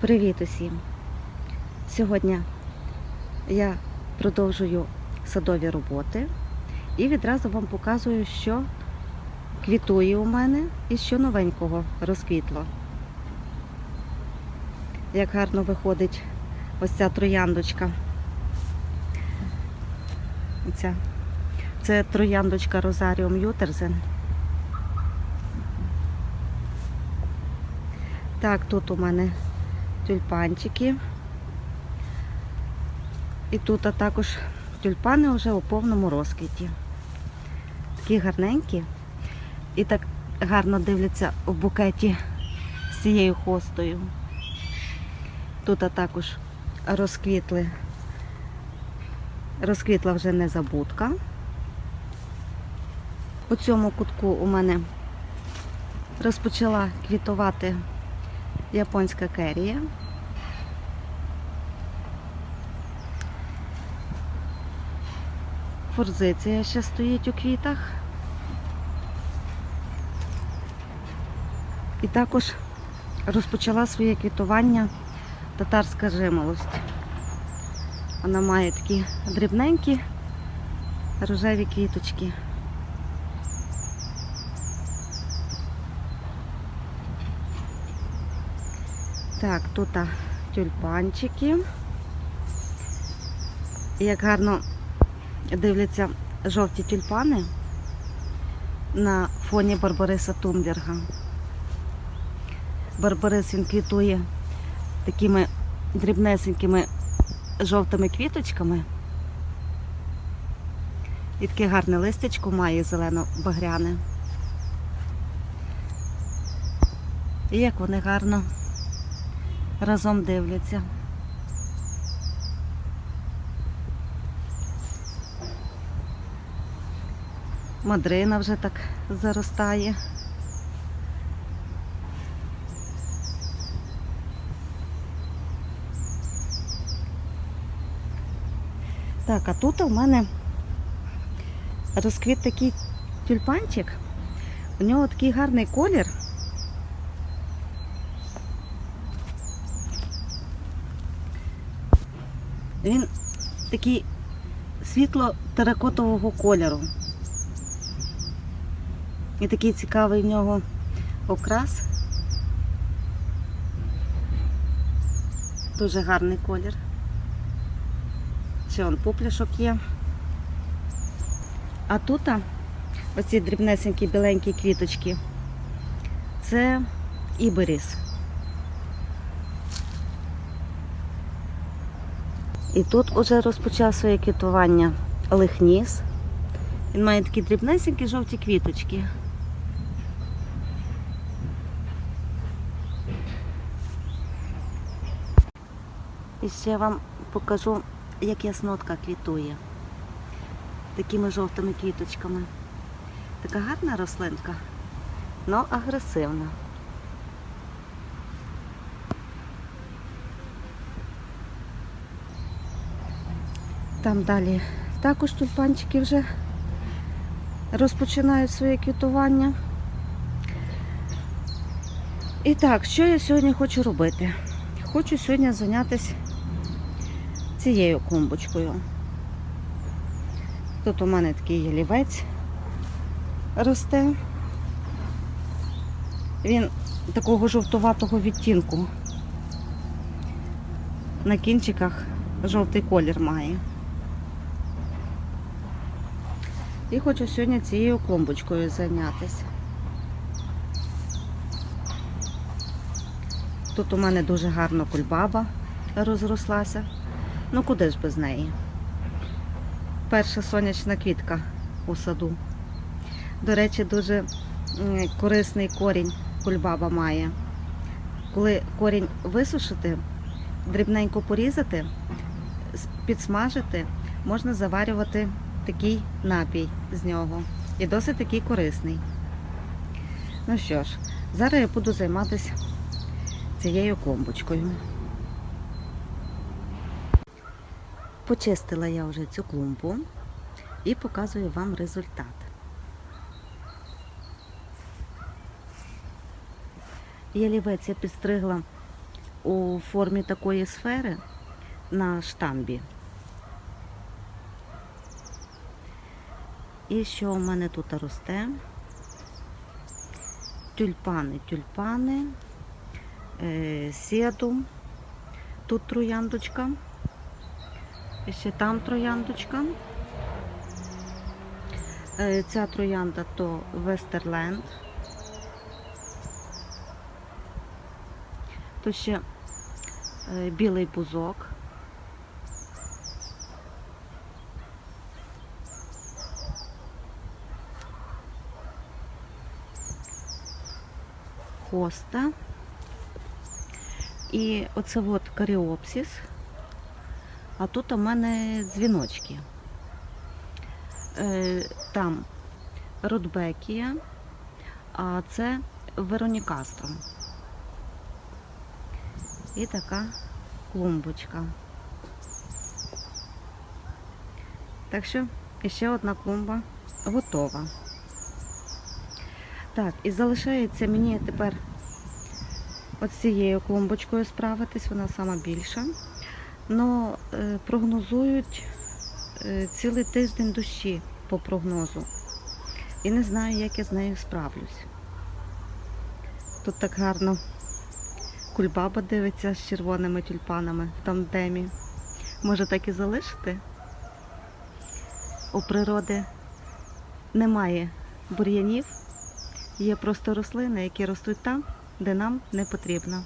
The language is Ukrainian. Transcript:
Привіт усім! Сьогодні я продовжую садові роботи і відразу вам показую, що квітує у мене і що новенького розквітло. Як гарно виходить ось ця трояндочка. Оця. Це трояндочка Розаріум Ютерзен. Так, тут у мене тюльпанчики. І тут а також тюльпани вже у повному розквіті. Такі гарненькі. І так гарно дивляться в букеті з цією хостою. Тут а також розквітли. Розквітла вже незабудка. У цьому кутку у мене розпочала квітувати японська керія. Форзиція ще стоїть у квітах. І також розпочала своє квітування татарська жимолость. Вона має такі дрібненькі рожеві квіточки. Так, тут тюльпанчики. Як гарно дивляться жовті тюльпани на фоні Барбариса Тумберга. Барбарис він квітує такими дрібнесенькими жовтими квіточками. І таке гарне листячко має зелено-багряне. І як вони гарно разом дивляться. Мадрина вже так заростає. Так, а тут у мене розквіт такий тюльпанчик. У нього такий гарний колір. Він такий світло-теракотового кольору. І такий цікавий в нього окрас. Дуже гарний колір. Ще он пупляшок є. А тут оці дрібнесенькі біленькі квіточки. Це іберіс. І тут уже розпочав своє квітування лихніс. Він має такі дрібнесенькі жовті квіточки. І ще вам покажу, як яснотка квітує. Такими жовтими квіточками. Така гарна рослинка, але агресивна. Там далі також тюльпанчики вже розпочинають своє квітування. І так, що я сьогодні хочу робити? Хочу сьогодні зайнятися цією клумбочкою. Тут у мене такий ялівець росте. Він такого жовтуватого відтінку. На кінчиках жовтий колір має. І хочу сьогодні цією клумбочкою зайнятися. Тут у мене дуже гарно кульбаба розрослася. Ну куди ж без неї? Перша сонячна квітка у саду. До речі, дуже корисний корінь кульбаба має. Коли корінь висушити, дрібненько порізати, підсмажити, можна заварювати такий напій з нього. І досить такий корисний. Ну що ж, зараз я буду займатися цією клумбочкою. Почистила я вже цю клумбу і показую вам результат. Ялівець я підстригла у формі такої сфери на штамбі. І що у мене тут росте? Тюльпани, тюльпани, е, седум, тут трояндочка, ще там трояндочка. Е, Ця троянда то Вестерленд. Тут ще е, білий бузок. Хоста. І оце от каріопсис. А тут у мене дзвіночки. Е, Там Рудбекія, а це Веронікастром. І така клумбочка. Так що ще одна клумба готова. Так, і залишається мені тепер от цією клумбочкою справитись, вона сама більша. Но е, прогнозують е, цілий тиждень дощі по прогнозу. І не знаю, як я з нею справлюсь. Тут так гарно кульбаба дивиться з червоними тюльпанами в тандемі. Може так і залишити? У природи немає бур'янів, є просто рослини, які ростуть там, де нам не потрібно.